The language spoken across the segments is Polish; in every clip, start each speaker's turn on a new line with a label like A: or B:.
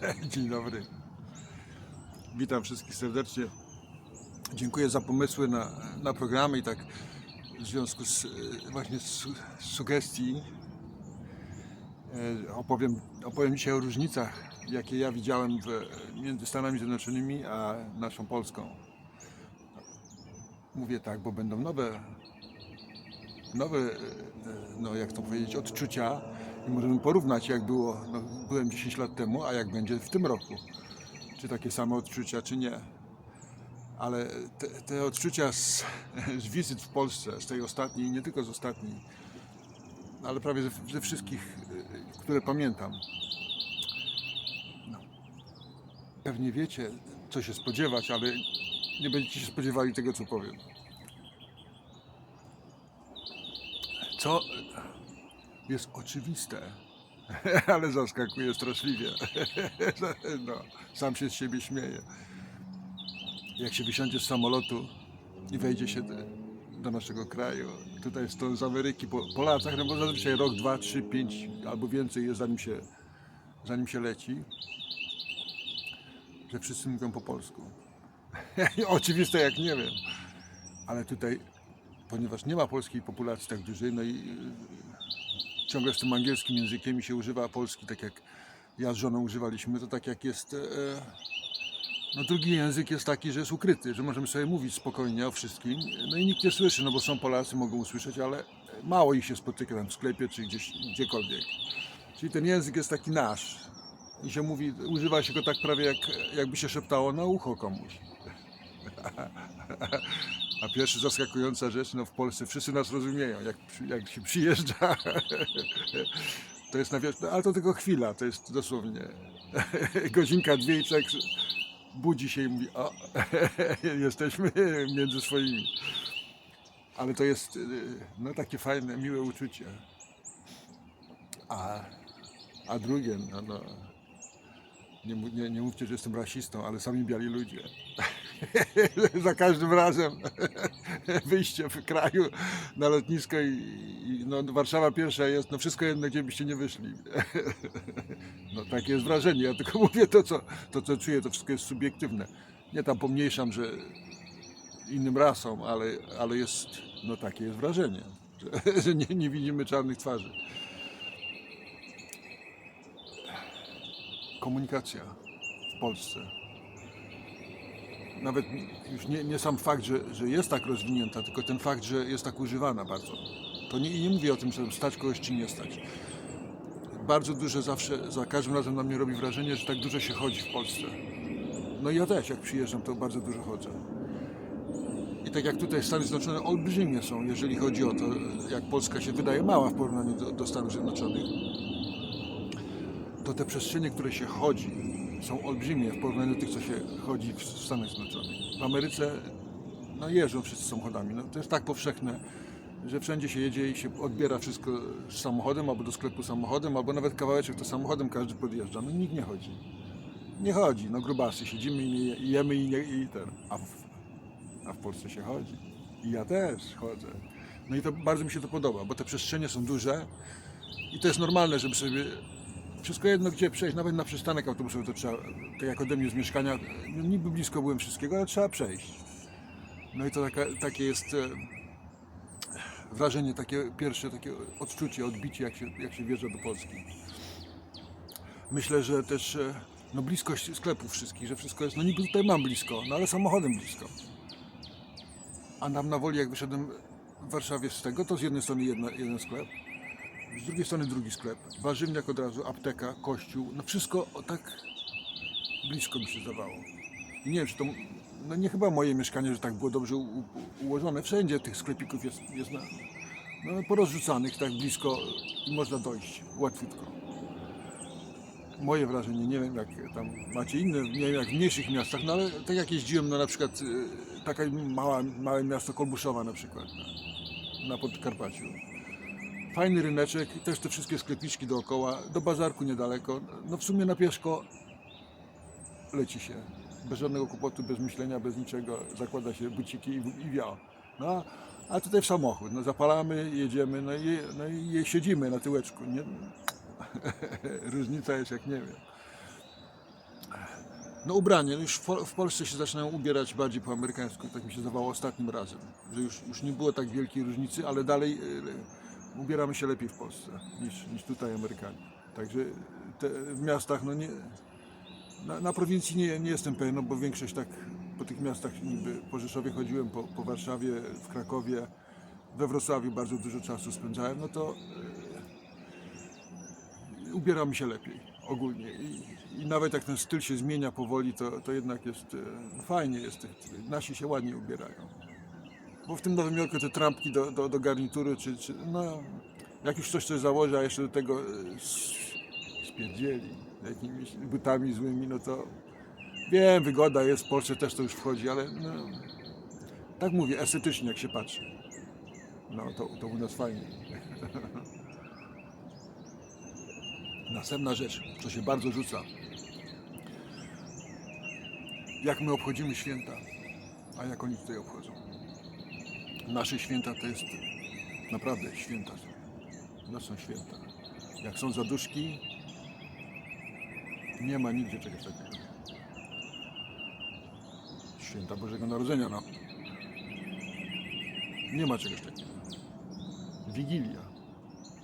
A: Dzień dobry. Witam wszystkich serdecznie. Dziękuję za pomysły na, na programy i tak w związku z e, właśnie z, su- z sugestii e, opowiem, opowiem dzisiaj o różnicach, jakie ja widziałem w, między Stanami Zjednoczonymi a naszą Polską. Mówię tak, bo będą nowe, nowe, e, no jak to powiedzieć, odczucia i możemy porównać jak było, no, byłem 10 lat temu, a jak będzie w tym roku. Czy takie same odczucia, czy nie. Ale te, te odczucia z, z wizyt w Polsce, z tej ostatniej, nie tylko z ostatniej, ale prawie ze, ze wszystkich, które pamiętam. No. Pewnie wiecie, co się spodziewać, ale nie będziecie się spodziewali tego, co powiem. Co jest oczywiste, ale zaskakuje straszliwie. No, sam się z siebie śmieję. Jak się wysiądzie z samolotu i wejdzie się do, naszego kraju, tutaj to z Ameryki po, po latach, no bo zazwyczaj rok, dwa, trzy, pięć albo więcej jest zanim się, zanim się leci, że wszyscy mówią po polsku. Oczywiste jak nie wiem, ale tutaj, ponieważ nie ma polskiej populacji tak dużej, no i ciągle z tym angielskim językiem i się używa polski, tak jak ja z żoną używaliśmy, to tak jak jest. E, no drugi język jest taki, że jest ukryty, że możemy sobie mówić spokojnie o wszystkim. No i nikt nie słyszy, no bo są Polacy, mogą usłyszeć, ale mało ich się spotyka tam w sklepie czy gdzieś, gdziekolwiek. Czyli ten język jest taki nasz. I się mówi, używa się go tak prawie jak, jakby się szeptało na ucho komuś. Pierwsza zaskakująca rzecz, no w Polsce wszyscy nas rozumieją, jak, jak się przyjeżdża. To jest na wieczne, ale to tylko chwila, to jest dosłownie godzinka, dwie i człowiek budzi się i mówi, o, jesteśmy między swoimi. Ale to jest y, no, takie fajne, miłe uczucie. A, a drugie, no, no, nie, nie, nie mówcie, że jestem rasistą, ale sami biali ludzie. Za każdym razem wyjście w kraju na lotnisko i, i no, Warszawa pierwsza jest, no wszystko jedno, gdzie byście nie wyszli. No takie jest wrażenie, ja tylko mówię to co, to, co czuję, to wszystko jest subiektywne. Nie tam pomniejszam, że innym rasom, ale, ale jest, no takie jest wrażenie, że, że nie, nie widzimy czarnych twarzy. Komunikacja w Polsce nawet już nie, nie sam fakt, że, że jest tak rozwinięta, tylko ten fakt, że jest tak używana bardzo. To nie, nie mówię o tym, że stać kogoś czy nie stać. Bardzo dużo zawsze, za każdym razem na mnie robi wrażenie, że tak dużo się chodzi w Polsce. No i ja też, jak przyjeżdżam, to bardzo dużo chodzę. I tak jak tutaj Stany Zjednoczone olbrzymie są, jeżeli chodzi o to, jak Polska się wydaje mała w porównaniu do, do Stanów Zjednoczonych, to te przestrzenie, które się chodzi, są olbrzymie w porównaniu do tych, co się chodzi w Stanach Zjednoczonych. W Ameryce no jeżdżą wszyscy samochodami. No, to jest tak powszechne, że wszędzie się jedzie i się odbiera wszystko samochodem, albo do sklepu samochodem, albo nawet kawałeczek to samochodem każdy podjeżdża. No nikt nie chodzi. Nie chodzi, no grubasy, siedzimy i nie- jemy i, nie, i ten. A w, a w Polsce się chodzi. I ja też chodzę. No i to bardzo mi się to podoba, bo te przestrzenie są duże i to jest normalne, żeby sobie wszystko jedno gdzie przejść, nawet na przystanek autobusowy to trzeba, tak jak ode mnie z mieszkania, no niby blisko byłem wszystkiego, ale trzeba przejść. No i to taka, takie jest e, wrażenie, takie pierwsze takie odczucie, odbicie, jak się, jak się wjeżdża do Polski. Myślę, że też e, no bliskość sklepów wszystkich, że wszystko jest, no niby tutaj mam blisko, no ale samochodem blisko. A tam na woli, jak wyszedłem w Warszawie z tego, to z jednej strony jedna, jeden sklep, z drugiej strony drugi sklep, warzywniak od razu, apteka, kościół, no wszystko tak blisko mi się zdawało. I nie wiem, czy to, no nie chyba moje mieszkanie, że tak było dobrze u, u, ułożone. Wszędzie tych sklepików jest, jest na, no, porozrzucanych tak blisko i można dojść łatwiutko. Moje wrażenie, nie wiem jak tam macie inne, nie wiem jak w mniejszych miastach, no ale tak jak jeździłem, no na przykład y, taka mała, małe miasto Kolbuszowa na przykład, na, na Podkarpaciu. Fajny ryneczek, też te wszystkie sklepiczki dookoła, do bazarku niedaleko. No w sumie na pieszko leci się. Bez żadnego kłopotu, bez myślenia, bez niczego. Zakłada się buciki i, i wia. No, a tutaj w samochód. No, zapalamy, jedziemy, no i, no i siedzimy na tyłeczku. Nie? Różnica jest jak nie wiem. No ubranie, już w, Pol- w Polsce się zaczynają ubierać bardziej po amerykańsku, tak mi się zdawało ostatnim razem, że już, już nie było tak wielkiej różnicy, ale dalej e, ubieramy się lepiej w Polsce niż, niż tutaj Amerykanie. Także te, w miastach, no nie, na, na prowincji nie, nie jestem pewien, no bo większość tak po tych miastach niby po Rzeszowie chodziłem, po, po Warszawie, w Krakowie, we Wrocławiu bardzo dużo czasu spędzałem, no to e, ubieramy się lepiej ogólnie. I, I nawet jak ten styl się zmienia powoli, to, to jednak jest e, fajnie jest. Nasi się ładnie ubierają. Bo w tym Nowym Jorku te trampki do, do, do garnitury, czy, czy no, jak już ktoś coś założy, a jeszcze do tego e, spierdzieli jakimiś butami złymi, no to wiem, wygoda jest, w Polsce też to już wchodzi, ale no, tak mówię, estetycznie jak się patrzy. No to, to u nas fajnie. Następna rzecz, co się bardzo rzuca. Jak my obchodzimy święta, a jak oni tutaj obchodzą. Nasze święta to jest naprawdę święta. No są święta. Jak są zaduszki, nie ma nigdzie czegoś takiego. Święta Bożego Narodzenia, no. Nie ma czegoś takiego. Wigilia.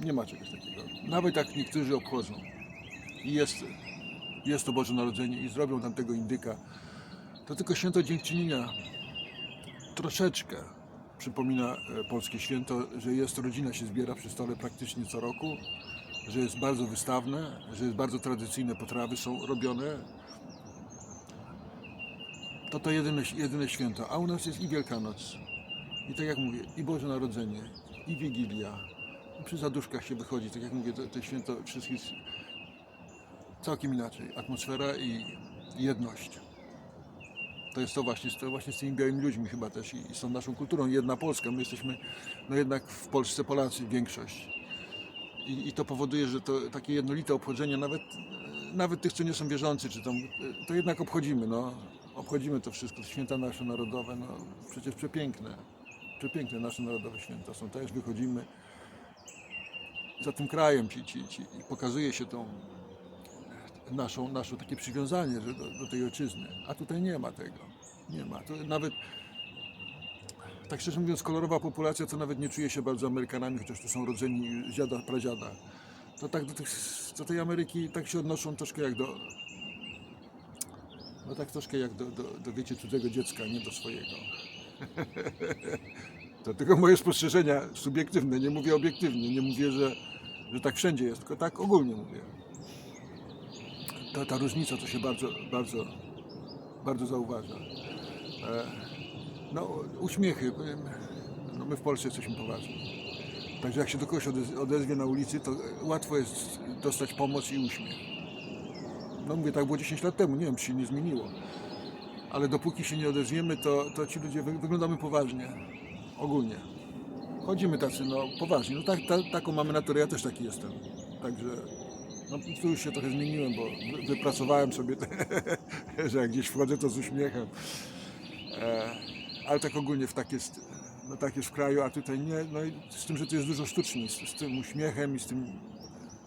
A: Nie ma czegoś takiego. Nawet jak niektórzy obchodzą. I jest, jest to Boże Narodzenie i zrobią tam tego indyka. To tylko święto dziękczynienia troszeczkę przypomina e, polskie święto, że jest rodzina się zbiera przy stole praktycznie co roku, że jest bardzo wystawne, że jest bardzo tradycyjne potrawy są robione. To to jedyne, jedyne święto, a u nas jest i Wielkanoc, i tak jak mówię, i Boże Narodzenie, i Wigilia. Przy zaduszkach się wychodzi, tak jak mówię, to, to święto wszystkich całkiem inaczej. Atmosfera i jedność. To jest to właśnie, to właśnie z tymi białymi ludźmi chyba też i, i z tą naszą kulturą. Jedna Polska, my jesteśmy no jednak w Polsce Polacy, większość. I, I to powoduje, że to takie jednolite obchodzenie, nawet, nawet tych, co nie są wierzący, czy tam, to jednak obchodzimy, no. Obchodzimy to wszystko, święta nasze narodowe, no przecież przepiękne. Przepiękne nasze narodowe święta są. Też wychodzimy za tym krajem ci, ci, ci, i pokazuje się tą naszą, naszą takie przywiązanie do, do tej ojczyzny. A tutaj nie ma tego. Nie ma. To nawet tak szczerze mówiąc, kolorowa populacja to nawet nie czuje się bardzo Amerykanami, chociaż tu są rodzeni dziada, pradziada. To tak do, tych, do tej Ameryki tak się odnoszą troszkę jak do. No tak troszkę jak do, do, do wiecie, cudzego dziecka, nie do swojego. To tylko moje spostrzeżenia subiektywne, nie mówię obiektywnie, nie mówię, że, że tak wszędzie jest, tylko tak ogólnie mówię. Ta, ta różnica to się bardzo, bardzo, bardzo zauważa. E, no, uśmiechy. powiem, No, my w Polsce jesteśmy poważni. Także jak się do kogoś odez- odezwie na ulicy, to łatwo jest dostać pomoc i uśmiech. No mówię, tak było 10 lat temu, nie wiem, czy się nie zmieniło. Ale dopóki się nie odezwiemy, to, to ci ludzie wy, wyglądamy poważnie. Ogólnie. Chodzimy tacy, no poważnie. No tak, ta, taką mamy naturę, ja też taki jestem. Także no, tu już się trochę zmieniłem, bo wy- wypracowałem sobie, że jak gdzieś wchodzę, to z uśmiechem. E, ale tak ogólnie w tak jest, no tak jest w kraju, a tutaj nie. No i z tym, że tu jest dużo sztuczni, z, z tym uśmiechem i z tym.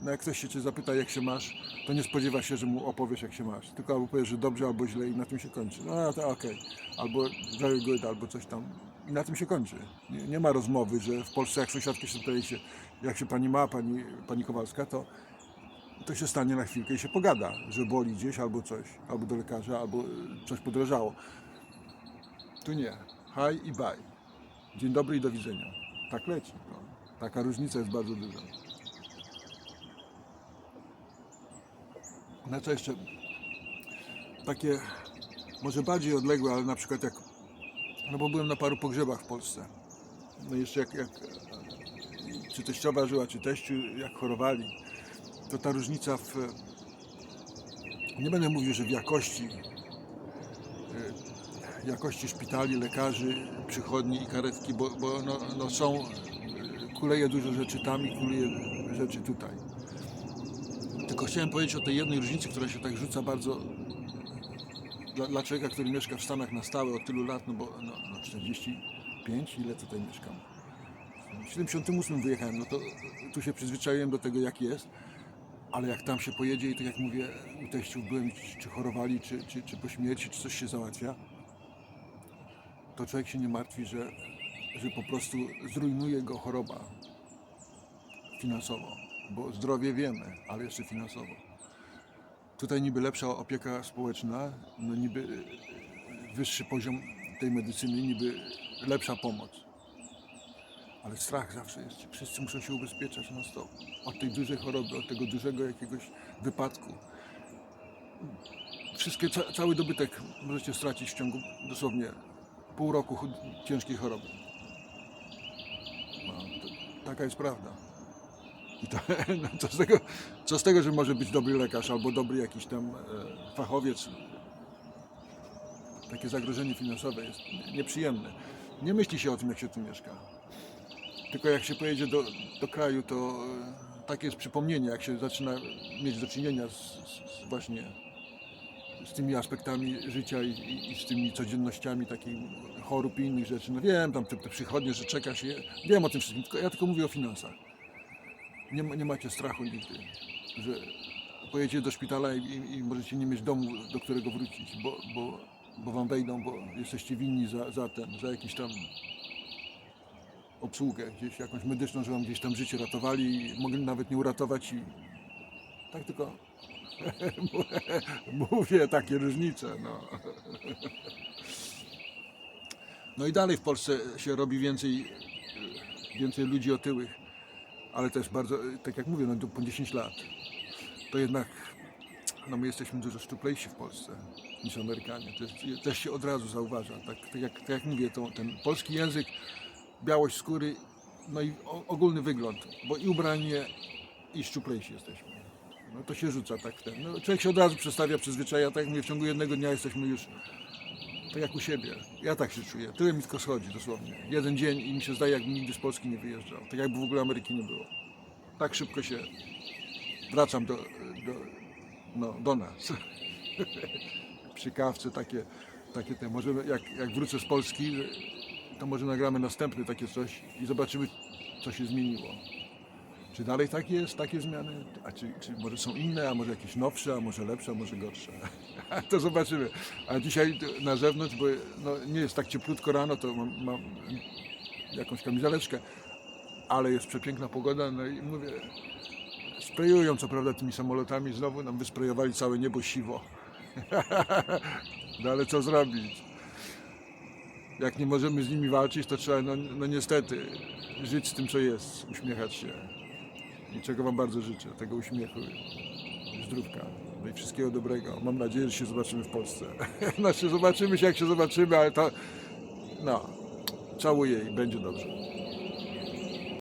A: No jak ktoś się cię zapyta, jak się masz, to nie spodziewa się, że mu opowiesz, jak się masz. Tylko albo powiesz, że dobrze, albo źle i na tym się kończy. No to okej. Albo very good, albo coś tam. I na tym się kończy. Nie, nie ma rozmowy, że w Polsce jak sąsiadka się tutaj się, jak się pani ma, pani, pani Kowalska, to to się stanie na chwilkę i się pogada, że boli gdzieś albo coś, albo do lekarza, albo y, coś podrożało. Tu nie. Hi i bye. Dzień dobry i do widzenia. Tak leci. No. Taka różnica jest bardzo duża. Na co jeszcze takie może bardziej odległe, ale na przykład jak no bo byłem na paru pogrzebach w Polsce. No jeszcze jak, jak czy teściowa żyła, czy teściu, jak chorowali, to ta różnica w nie będę mówił, że w jakości y, jakości szpitali, lekarzy, przychodni i karetki, bo, bo no, no są y, kuleje dużo rzeczy tam i kuleje rzeczy tutaj. Tylko chciałem powiedzieć o tej jednej różnicy, która się tak rzuca bardzo dla, dla człowieka, który mieszka w Stanach na stałe od tylu lat, no bo no, no 45, ile tutaj mieszkam? W 78 wyjechałem, no to tu się przyzwyczaiłem do tego, jak jest. Ale jak tam się pojedzie i tak jak mówię, u teściów byłem, czy, chorowali, czy, czy, czy po śmierci, czy coś się załatwia, to człowiek się nie martwi, że, że po prostu zrujnuje go choroba finansowo. Bo zdrowie wiemy, ale jeszcze finansowo. Tutaj niby lepsza opieka społeczna, no niby wyższy poziom tej medycyny, niby lepsza pomoc. Ale strach zawsze jest. Wszyscy muszą się ubezpieczać na stop. Od tej dużej choroby, od tego dużego jakiegoś wypadku. Wszystkie, ca, cały dobytek możecie stracić w ciągu dosłownie pół roku ciężkiej choroby. No, taka jest prawda. I to, no, co, z tego, co z tego, że może być dobry lekarz albo dobry jakiś tam e, fachowiec. Takie zagrożenie finansowe jest nieprzyjemne. Nie myśli się o tym, jak się tu mieszka. Tylko jak się pojedzie do, do kraju, to e, takie jest przypomnienie, jak się zaczyna mieć do czynienia z, z, właśnie z tymi aspektami życia i, i, i z tymi codziennościami takich chorób i innych rzeczy. No wiem, tam te, te przychodnie, że czeka się, wiem o tym wszystkim, tylko ja tylko mówię o finansach. Nie, nie macie strachu nigdy, że pojedziecie do szpitala i, i, i możecie nie mieć domu, do którego wrócić, bo, bo, bo wam wejdą, bo jesteście winni za, za ten, za jakiś tam obsługę gdzieś jakąś medyczną, że wam gdzieś tam życie ratowali mogli nawet nie uratować i tak tylko mówię takie różnice. No. no i dalej w Polsce się robi więcej, więcej ludzi otyłych, ale też bardzo, tak jak mówię, no, po 10 lat. To jednak no my jesteśmy dużo szczuplejsi w Polsce niż Amerykanie. To jest, też się od razu zauważa. Tak, tak, jak, tak jak mówię, to, ten polski język, białość skóry, no i ogólny wygląd, bo i ubranie, i szczuplejsi jesteśmy. No to się rzuca tak w ten. No, człowiek się od razu przestawia, przyzwyczaja, tak jak mówię, w ciągu jednego dnia jesteśmy już tak jak u siebie. Ja tak się czuję. Tyle mi tylko schodzi dosłownie. Jeden dzień i mi się zdaje, jakbym nigdy z Polski nie wyjeżdżał. Tak jakby w ogóle Ameryki nie było. Tak szybko się wracam do, do, no, do nas. Przy kawce takie, takie te, może jak, jak wrócę z Polski, to może nagramy następny takie coś i zobaczymy, co się zmieniło. Czy dalej tak jest, takie zmiany? A czy, czy może są inne, a może jakieś nowsze, a może lepsze, a może gorsze? to zobaczymy. A dzisiaj na zewnątrz, bo no, nie jest tak cieplutko rano, to mam, mam jakąś kamizeleczkę, ale jest przepiękna pogoda, no i mówię, sprayują co prawda tymi samolotami, znowu nam wysprayowali całe niebo siwo. no ale co zrobić? Jak nie możemy z nimi walczyć, to trzeba, no, no niestety, żyć z tym, co jest, uśmiechać się. I czego Wam bardzo życzę, tego uśmiechu, zdrówka, no i wszystkiego dobrego. Mam nadzieję, że się zobaczymy w Polsce. znaczy, zobaczymy się, jak się zobaczymy, ale to, no, całuję i będzie dobrze.